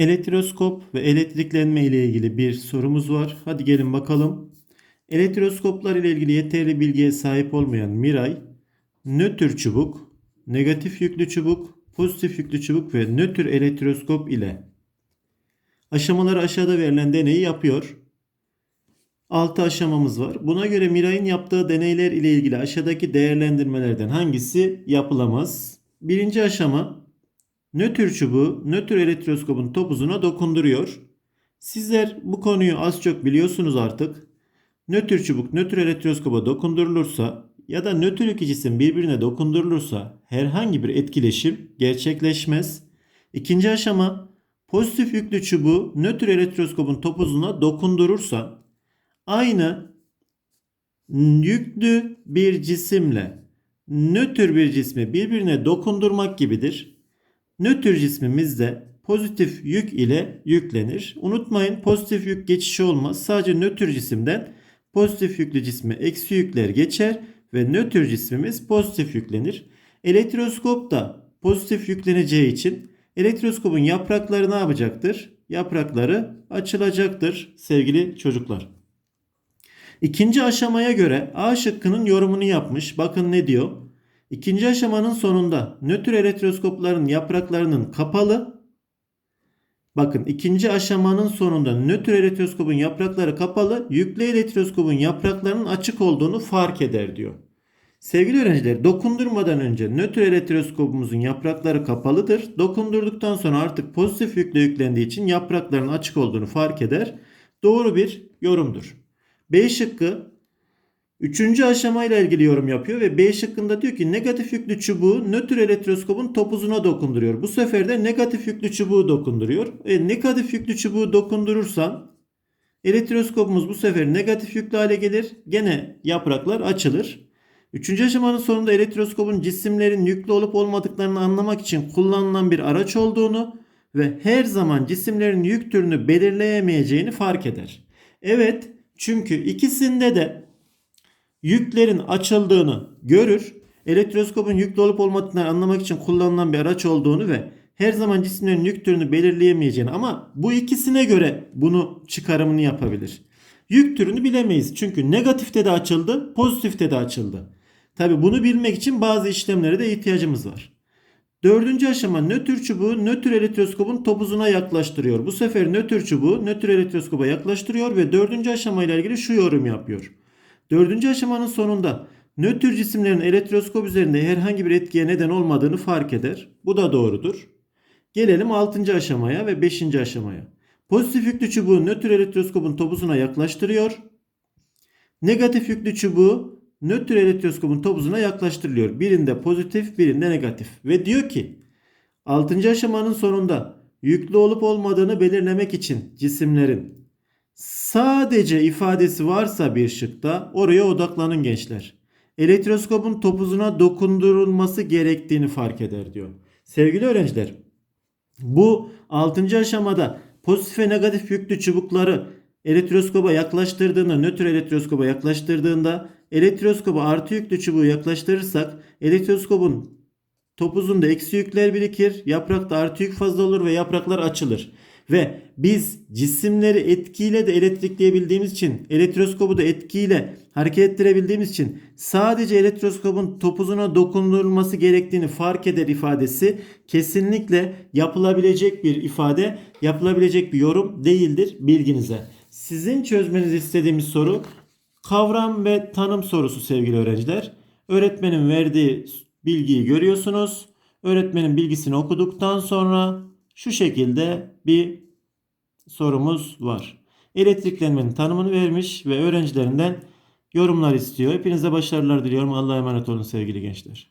Elektroskop ve elektriklenme ile ilgili bir sorumuz var. Hadi gelin bakalım. Elektroskoplar ile ilgili yeterli bilgiye sahip olmayan Miray, nötr çubuk, negatif yüklü çubuk, pozitif yüklü çubuk ve nötr elektroskop ile aşamaları aşağıda verilen deneyi yapıyor. 6 aşamamız var. Buna göre Miray'ın yaptığı deneyler ile ilgili aşağıdaki değerlendirmelerden hangisi yapılamaz? Birinci aşama nötr çubuğu nötr elektroskopun topuzuna dokunduruyor. Sizler bu konuyu az çok biliyorsunuz artık. Nötr çubuk nötr elektroskopa dokundurulursa ya da nötr iki cisim birbirine dokundurulursa herhangi bir etkileşim gerçekleşmez. İkinci aşama pozitif yüklü çubuğu nötr elektroskopun topuzuna dokundurursa aynı yüklü bir cisimle nötr bir cismi birbirine dokundurmak gibidir. Nötr cismimizde pozitif yük ile yüklenir. Unutmayın pozitif yük geçişi olmaz. Sadece nötr cisimden pozitif yüklü cisme eksi yükler geçer ve nötr cismimiz pozitif yüklenir. Elektroskop da pozitif yükleneceği için elektroskopun yaprakları ne yapacaktır? Yaprakları açılacaktır sevgili çocuklar. İkinci aşamaya göre A şıkkının yorumunu yapmış. Bakın ne diyor? İkinci aşamanın sonunda nötr elektroskopların yapraklarının kapalı. Bakın ikinci aşamanın sonunda nötr elektroskopun yaprakları kapalı, yüklü elektroskopun yapraklarının açık olduğunu fark eder diyor. Sevgili öğrenciler dokundurmadan önce nötr elektroskopumuzun yaprakları kapalıdır. Dokundurduktan sonra artık pozitif yükle yüklendiği için yaprakların açık olduğunu fark eder. Doğru bir yorumdur. B şıkkı Üçüncü aşamayla ilgili yorum yapıyor ve B şıkkında diyor ki negatif yüklü çubuğu nötr elektroskopun topuzuna dokunduruyor. Bu sefer de negatif yüklü çubuğu dokunduruyor. E, negatif yüklü çubuğu dokundurursan elektroskopumuz bu sefer negatif yüklü hale gelir. Gene yapraklar açılır. Üçüncü aşamanın sonunda elektroskopun cisimlerin yüklü olup olmadıklarını anlamak için kullanılan bir araç olduğunu ve her zaman cisimlerin yük türünü belirleyemeyeceğini fark eder. Evet çünkü ikisinde de yüklerin açıldığını görür. Elektroskopun yüklü olup olmadığını anlamak için kullanılan bir araç olduğunu ve her zaman cisimlerin yük türünü belirleyemeyeceğini ama bu ikisine göre bunu çıkarımını yapabilir. Yük türünü bilemeyiz. Çünkü negatifte de açıldı, pozitifte de açıldı. Tabi bunu bilmek için bazı işlemlere de ihtiyacımız var. Dördüncü aşama nötr çubuğu nötr elektroskopun topuzuna yaklaştırıyor. Bu sefer nötr çubuğu nötr elektroskopa yaklaştırıyor ve dördüncü aşamayla ilgili şu yorum yapıyor. Dördüncü aşamanın sonunda nötr cisimlerin elektroskop üzerinde herhangi bir etkiye neden olmadığını fark eder. Bu da doğrudur. Gelelim 6. aşamaya ve 5. aşamaya. Pozitif yüklü çubuğu nötr elektroskopun topuzuna yaklaştırıyor. Negatif yüklü çubuğu nötr elektroskopun topuzuna yaklaştırılıyor. Birinde pozitif, birinde negatif. Ve diyor ki 6. aşamanın sonunda yüklü olup olmadığını belirlemek için cisimlerin sadece ifadesi varsa bir şıkta oraya odaklanın gençler. Elektroskopun topuzuna dokundurulması gerektiğini fark eder diyor. Sevgili öğrenciler bu 6. aşamada pozitif ve negatif yüklü çubukları elektroskopa yaklaştırdığında, nötr elektroskopa yaklaştırdığında elektroskopa artı yüklü çubuğu yaklaştırırsak elektroskopun topuzunda eksi yükler birikir, yaprakta artı yük fazla olur ve yapraklar açılır. Ve biz cisimleri etkiyle de elektrikleyebildiğimiz için, elektroskobu da etkiyle hareket ettirebildiğimiz için sadece elektroskopun topuzuna dokundurulması gerektiğini fark eder ifadesi kesinlikle yapılabilecek bir ifade, yapılabilecek bir yorum değildir bilginize. Sizin çözmenizi istediğimiz soru kavram ve tanım sorusu sevgili öğrenciler. Öğretmenin verdiği bilgiyi görüyorsunuz. Öğretmenin bilgisini okuduktan sonra şu şekilde bir sorumuz var. Elektriklenmenin tanımını vermiş ve öğrencilerinden yorumlar istiyor. Hepinize başarılar diliyorum. Allah'a emanet olun sevgili gençler.